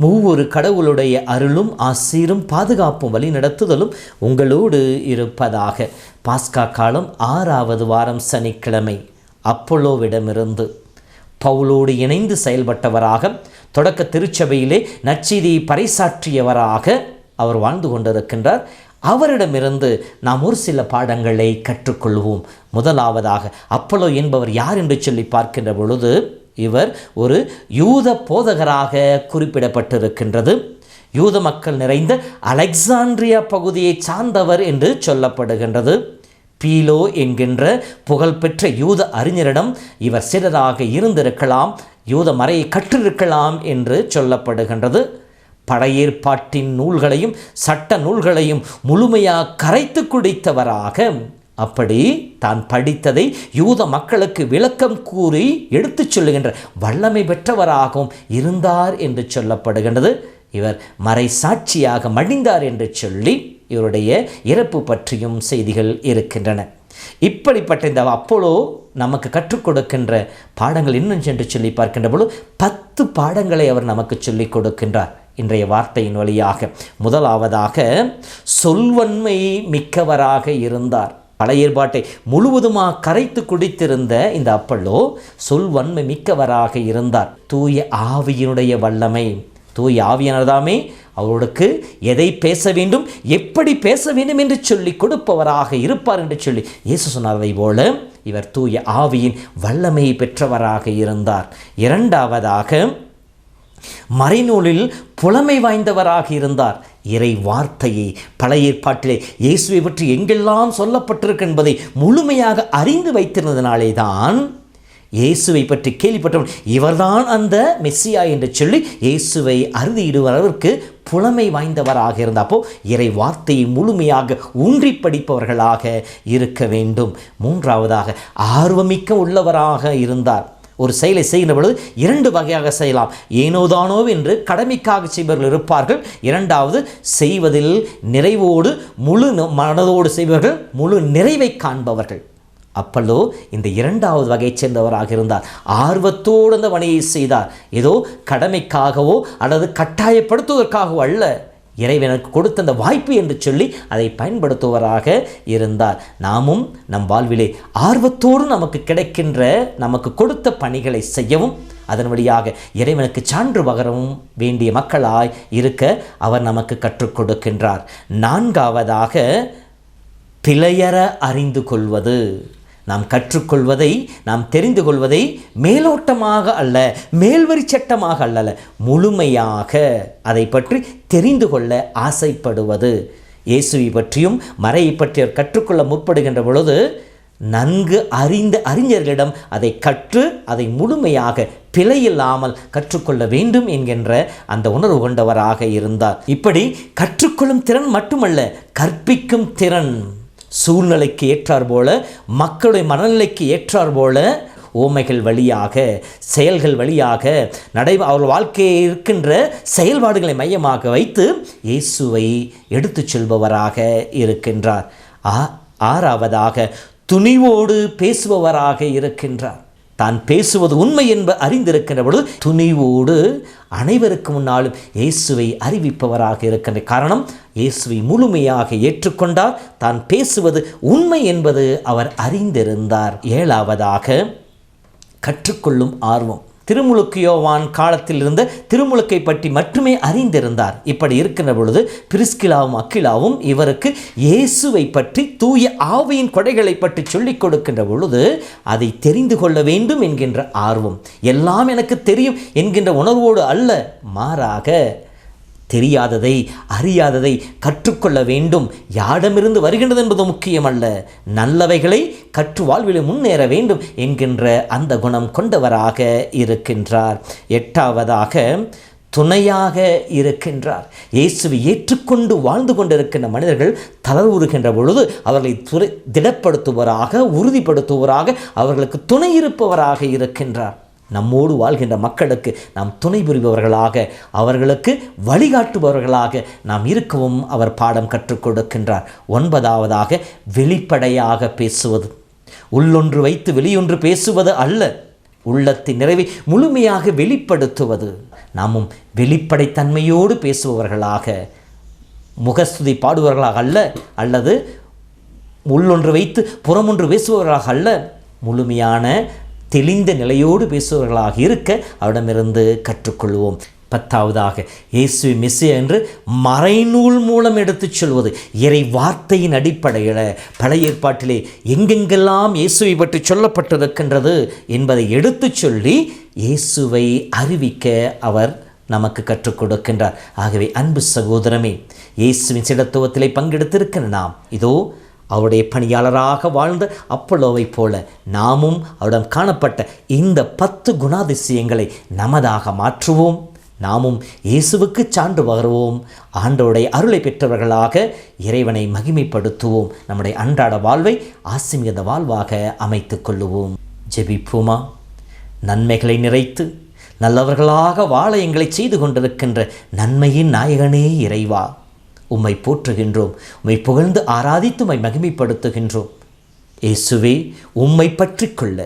மூவொரு கடவுளுடைய அருளும் ஆசீரும் பாதுகாப்பும் வழி நடத்துதலும் உங்களோடு இருப்பதாக. பாஸ்கா காலம் ஆறாவது வாரம் சனிக்கிழமை அப்போலோவிடமிருந்து. பவுலோடு இணைந்து செயல்பட்டவராக தொடக்க திருச்சபையிலே நற்செய்தியை பறைசாற்றியவராக அவர் வாழ்ந்து கொண்டிருக்கின்றார். அவரிடமிருந்து நாம் ஒரு சில பாடங்களை கற்றுக்கொள்வோம். முதலாவதாக அப்பலோ என்பவர் யார் என்று சொல்லி பார்க்கின்ற பொழுது இவர் ஒரு யூத போதகராக குறிப்பிடப்பட்டிருக்கின்றது. யூத மக்கள் நிறைந்த அலெக்சாண்ட்ரியா பகுதியை சார்ந்தவர் என்று சொல்லப்படுகின்றது. பீலோ என்கின்ற புகழ்பெற்ற யூத அறிஞரிடம் இவர் சிறராக இருந்திருக்கலாம் யூத மறையை கற்றிருக்கலாம் என்று சொல்லப்படுகின்றது. படையேற்பாட்டின் நூல்களையும் சட்ட நூல்களையும் முழுமையாக கரைத்து குடித்தவராக அப்படி தான் படித்ததை யூத மக்களுக்கு விளக்கம் கூறி எடுத்துச் சொல்லுகின்ற வல்லமை பெற்றவராகவும் இருந்தார் என்று சொல்லப்படுகின்றது. இவர் மறை சாட்சியாக மடிந்தார் என்று சொல்லி இவருடைய இறப்பு பற்றியும் செய்திகள் இருக்கின்றன. இப்படிப்பட்ட இந்த அப்போலோ நமக்கு கற்றுக் கொடுக்கின்ற பாடங்கள் இன்னும் சென்று சொல்லி பார்க்கின்ற பொழுது பத்து பாடங்களை அவர் நமக்கு சொல்லிக் கொடுக்கின்றார் இன்றைய வார்த்தையின் வழியாக. முதலாவதாக சொல்வன்மை மிக்கவராக இருந்தார். பழைய ஏற்பாட்டை முழுவதுமாக கரைத்து குடித்திருந்த இந்த அப்பல்லோ சொல்வன்மை மிக்கவராக இருந்தார். தூய ஆவியினுடைய வல்லமை. தூய ஆவியானதாமே அவர்களுக்கு எதை பேச வேண்டும் எப்படி பேச வேண்டும் என்று சொல்லி கொடுப்பவராக இருப்பார் என்று சொல்லி இயேசு சொன்னதை போல இவர் தூய ஆவியின் வல்லமையை பெற்றவராக இருந்தார். இரண்டாவதாக மறைநூலில் புலமை வாய்ந்தவராக இருந்தார். இறை வார்த்தையை பழைய ஏற்பாட்டிலே இயேசுவை பற்றி எங்கெல்லாம் சொல்லப்பட்டிருக்கு என்பதை முழுமையாக அறிந்து வைத்திருந்ததினாலே தான் இயேசுவை பற்றி கேள்விப்பட்டவன் இவர்தான் அந்த மெஸ்ஸியா என்று சொல்லி இயேசுவை அறுதியிடுவதற்கு புலமை வாய்ந்தவராக இருந்தப்போ இறை வார்த்தையை முழுமையாக ஊன்றி படிப்பவர்களாக இருக்க வேண்டும். மூன்றாவதாக ஆர்வமிக்க உள்ளவராக இருந்தார். ஒரு செயலை செய்கின்ற பொழுது இரண்டு வகையாக செய்யலாம். ஏனோதானோ என்று கடமைக்காக செய்பவர்கள் இருப்பார்கள். இரண்டாவது செய்வதில் நிறைவோடு முழு மனதோடு செய்பவர்கள் முழு நிறைவை காண்பவர்கள். அப்பல்லோ இந்த இரண்டாவது வகையைச் சேர்ந்தவராக இருந்தார். ஆர்வத்தோடு அந்த பணியை செய்தார். ஏதோ கடமைக்காகவோ அல்லது கட்டாயப்படுத்துவதற்காகவோ அல்ல. இறைவனுக்கு கொடுத்த அந்த வாய்ப்பு என்று சொல்லி அதை பயன்படுத்துவராக இருந்தார். நாமும் நம் வாழ்விலே ஆர்வத்தோடு நமக்கு கிடைக்கின்ற நமக்கு கொடுத்த பணிகளை செய்யவும் அதன் வழியாக இறைவனுக்கு சான்று பகரவும் வேண்டிய மக்களாய் இருக்க அவர் நமக்கு கற்றுக் கொடுக்கின்றார். நான்காவதாக பிழையற அறிந்து கொள்வது. நாம் கற்றுக்கொள்வதை நாம் தெரிந்து கொள்வதை மேலோட்டமாக அல்ல மேல்வரி சட்டமாக அல்ல முழுமையாக அதை பற்றி தெரிந்து கொள்ள ஆசைப்படுவது. இயேசுவை பற்றியும் மறையை பற்றிய கற்றுக்கொள்ள முற்படுகின்ற பொழுது நன்கு அறிந்த அறிஞர்களிடம் அதை கற்று அதை முழுமையாக பிழையில்லாமல் கற்றுக்கொள்ள வேண்டும் என்கின்ற அந்த உணர்வு கொண்டவராக இருந்தார். இப்படி கற்றுக்கொள்ளும் திறன் மட்டுமல்ல கற்பிக்கும் திறன். சூழ்நிலைக்கு ஏற்றார் போல மக்களுடைய மனநிலைக்கு ஏற்றார் போல ஓமைகள் வழியாக செயல்கள் வழியாக நடை அவர்கள் வாழ்க்கையில் இருக்கின்ற செயல்பாடுகளை மையமாக வைத்து இயேசுவை எடுத்துச் செல்பவராக இருக்கின்றார். ஆ ஆறாவதாக துணிவோடு பேசுபவராக இருக்கின்றார். தான் பேசுவது உண்மை என்ப அறிந்திருக்கின்ற பொழுது துணிவோடு அனைவருக்கு முன்னாலும் இயேசுவை அறிவிப்பவராக இருக்கின்ற காரணம் இயேசுவை முழுமையாக ஏற்றுக்கொண்டார் தான் பேசுவது உண்மை என்பது அவர் அறிந்திருந்தார். ஏழாவதாக கற்றுக்கொள்ளும் ஆர்வம். திருமுழுக்கு யோவான் காலத்தில் இருந்த திருமுழுக்கை பற்றி மட்டுமே அறிந்திருந்தார். இப்படி இருக்கின்ற பொழுது பிரிஸ்கிலாவும் அக்கிலாவும் இவருக்கு இயேசுவை பற்றி தூய ஆவியின் கொடைகளை பற்றி சொல்லிக் கொடுக்கின்ற பொழுது அதை தெரிந்து கொள்ள வேண்டும் என்கின்ற ஆர்வம். எல்லாம் எனக்கு தெரியும் என்கின்ற உணர்வோடு அல்ல மாறாக தெரியாததை அறியாததை கற்றுக்கொள்ள வேண்டும். யாரிடமிருந்து வருகின்றது என்பது முக்கியமல்ல. நல்லவைகளை கற்று வாழ்வில் முன்னேற வேண்டும் என்கின்ற அந்த குணம் கொண்டவராக இருக்கின்றார். எட்டாவதாக துணையாக இருக்கின்றார். இயேசுவை ஏற்றுக்கொண்டு வாழ்ந்து கொண்டிருக்கின்ற மனிதர்கள் தளர்வுறுகின்ற பொழுது அவர்களை துறை திடப்படுத்துவராக உறுதிப்படுத்துவராக அவர்களுக்கு துணை இருப்பவராக இருக்கின்றார். நம்மோடு வாழ்கின்ற மக்களுக்கு நாம் துணை புரிபவர்களாக அவர்களுக்கு வழிகாட்டுபவர்களாக நாம் இருக்கவும் அவர் பாடம் கற்றுக் கொடுக்கின்றார். ஒன்பதாவதாக வெளிப்படையாக பேசுவது. உள்ளொன்று வைத்து வெளியொன்று பேசுவது அல்ல உள்ளத்தின் நிறைவை முழுமையாக வெளிப்படுத்துவது. நாமும் வெளிப்படைத்தன்மையோடு பேசுபவர்களாக முகஸ்துதி பாடுபவர்களாக அல்ல அல்லது உள்ளொன்று வைத்து புறமொன்று பேசுபவர்களாக அல்ல முழுமையான தெளிந்த நிலையோடு பேசுபவர்களாக இருக்க அவரிடமிருந்து கற்றுக்கொள்வோம். பத்தாவதாக இயேசு மிஸ்ஸு என்று மறைநூல் மூலம் எடுத்துச் சொல்வது இறை வார்த்தையின் அடிப்படையில் பழைய ஏற்பாட்டிலே எங்கெங்கெல்லாம் இயேசுவை பற்றி சொல்லப்பட்டிருக்கின்றது என்பதை எடுத்துச் சொல்லி இயேசுவை அறிவிக்க அவர் நமக்கு கற்றுக் கொடுக்கின்றார். ஆகவே அன்பு சகோதரமே இயேசுவின் சிடத்துவத்திலே பங்கெடுத்திருக்கிற நாம் இதோ அவருடைய பணியாளராக வாழ்ந்த அப்பல்லோவைப் போல நாமும் அவரிடம் காணப்பட்ட இந்த பத்து குணாதிசயங்களை நமதாக மாற்றுவோம். நாமும் இயேசுவுக்கு சான்று பகருவோம். ஆண்டோடைய அருளை பெற்றவர்களாக இறைவனை மகிமைப்படுத்துவோம். நம்முடைய அன்றாட வாழ்வை ஆசிமிகத வாழ்வாக அமைத்துக் கொள்ளுவோம். ஜெபிப்போமா? நன்மைகளை நிறைத்து நல்லவர்களாக வாழ எங்களை செய்து கொண்டிருக்கின்ற நன்மையின் நாயகனே இறைவா. உம்மை போற்றுகின்றோம். உம்மை புகழ்ந்து ஆராதித்து உம்மை மகிமைப்படுத்துகின்றோம். இயேசுவே உம்மை பற்றி கொள்ள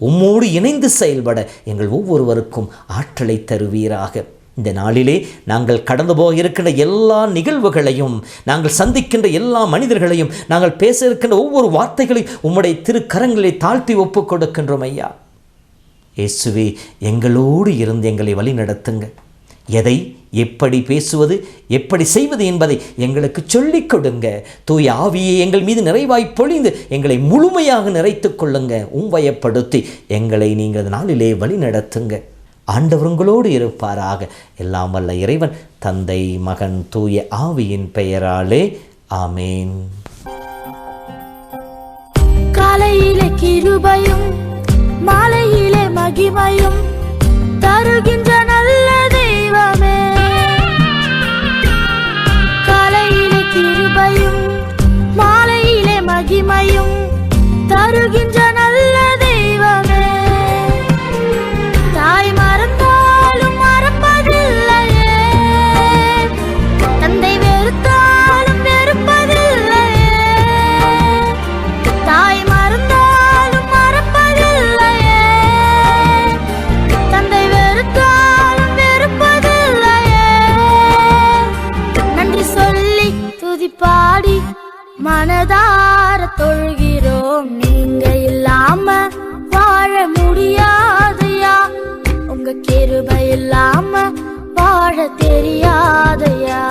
உம்மோடு இணைந்து செயல்பட எங்கள் ஒவ்வொருவருக்கும் ஆற்றலை தருவீராக. இந்த நாளிலே நாங்கள் கடந்து போக இருக்கின்ற எல்லா நிகழ்வுகளையும் நாங்கள் சந்திக்கின்ற எல்லா மனிதர்களையும் நாங்கள் பேச இருக்கின்ற ஒவ்வொரு வார்த்தைகளையும் உம்முடைய திருக்கரங்களை தாழ்த்தி ஒப்பு கொடுக்கின்றோம் ஐயா. இயேசுவே எங்களோடு இருந்து எங்களை வழி நடத்துங்க எதை? எப்படி பேசுவது எப்படி செய்வது என்பதை எங்களுக்கு சொல்லிக் கொடுங்க. தூய் ஆவியை எங்கள் மீது நிறைவாய் பொழிந்து எங்களை முழுமையாக நிறைத்துக் கொள்ளுங்க. உம்பயப்படுத்தி எங்களை நீங்கள் நாளிலே வழி நடத்துங்க. ஆண்டவருங்களோடு இருப்பாராக. எல்லாம் வல்ல இறைவன் தந்தை மகன் தூய ஆவியின் பெயராலே. ஆமேன். காலையிலே கிருபையும் மாலையிலே மகிமையும் கிருபையில்லாம வாழ தெரியாதையா?